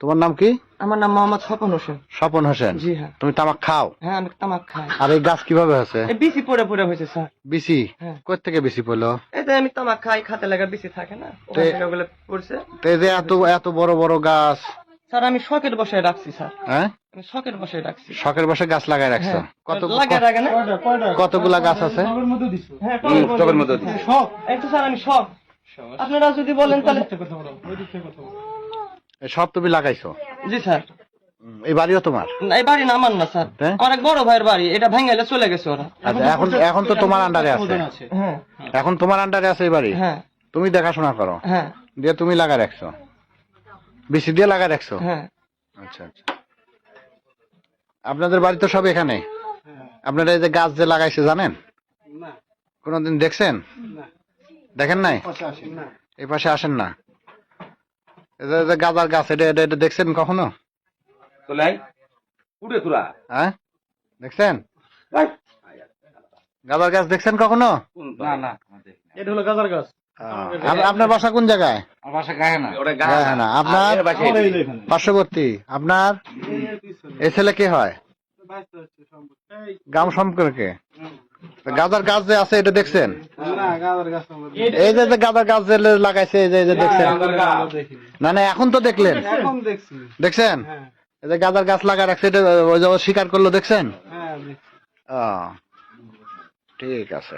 তোমার নাম কি? আমার নাম মোহাম্মদ স্বপন হোসেন। স্বপন হোসেন? জি হ্যাঁ। তুমি তামাক খাও? হ্যাঁ আমি তামাক খাই। আর এই গাছ কীভাবে হয়েছে বিসি পড়ে পড়ে হয়েছে স্যার। বিসি হ্যাঁ। কোথা থেকে বিসি পড়ল এতে আমি তামাক খাই খাতে লাগা বিসি থাকে না ওগুলো পড়ছে। তো এই যে এত এত বড় বড় গাছ। স্যার আমি শখের বসায় রাখছি স্যার। হ্যাঁ? আমি শখের বসায় রাখছি। শখের বসে গাছ লাগাই রাখছো? হ্যাঁ। কত লাগে না? কতগুলা গাছ আছে? হ্যাঁ টবের মধ্যে দিছি। শখ। এই তো স্যার আমি শখ। আপনারা যদি বলেন তাহলে এই সব তুমি লাগাইছো? জি স্যার। এই বাড়িও তোমার? না, এই বাড়ি না আমার না স্যার। হ্যাঁ? আমার এক বড় ভাইয়ের বাড়ি এটা ভেঙে চলে গেছে ওরা। আচ্ছা এখন এখন তো তোমার আন্ডারে আছে। হ্যাঁ। এখন তোমার আন্ডারে আছে এই বাড়ি? হ্যাঁ। তুমি দেখাশোনা করো। হ্যাঁ। দিয়ে তুমি লাগা রাখছো? বিসি দিয়ে লাগা রাখছো? হ্যাঁ। আচ্ছা আচ্ছা। আপনাদের বাড়ি তো সব এখানে? আপনারা এই যে গাছ যে লাগাইছে জানেন? কোনদিন দেখছেন? দেখেন নাই? এই পাশে আসেন না? গাজার গাছ এটা এটা এটা দেখছেন কখনো? তোলাই উঠে তোরা। হ্যাঁ? দেখছেন? গাজার গাছ দেখছেন কখনো? না না এটা হলো গাজার গাছ। আপনার বাসা কোন জায়গায়? আমার বাসা গায়ে না ওটা গায়ে না আপনার পার্শ্ববর্তী। আপনার? এই ছেলে কে হয়? গ্রাম সম্পর্কে। গাজার গাছ যে আছে এটা দেখছেন? এই যে গাঁদার গাছ লাগাইছে এই যে এই যে দেখছেন। না না এখন তো দেখলেন। দেখছেন? হ্যাঁ। এই যে গাঁদার গাছ লাগা রাখছে এটা ওই যে স্বীকার করল দেখছেন? হ্যাঁ ও ঠিক আছে।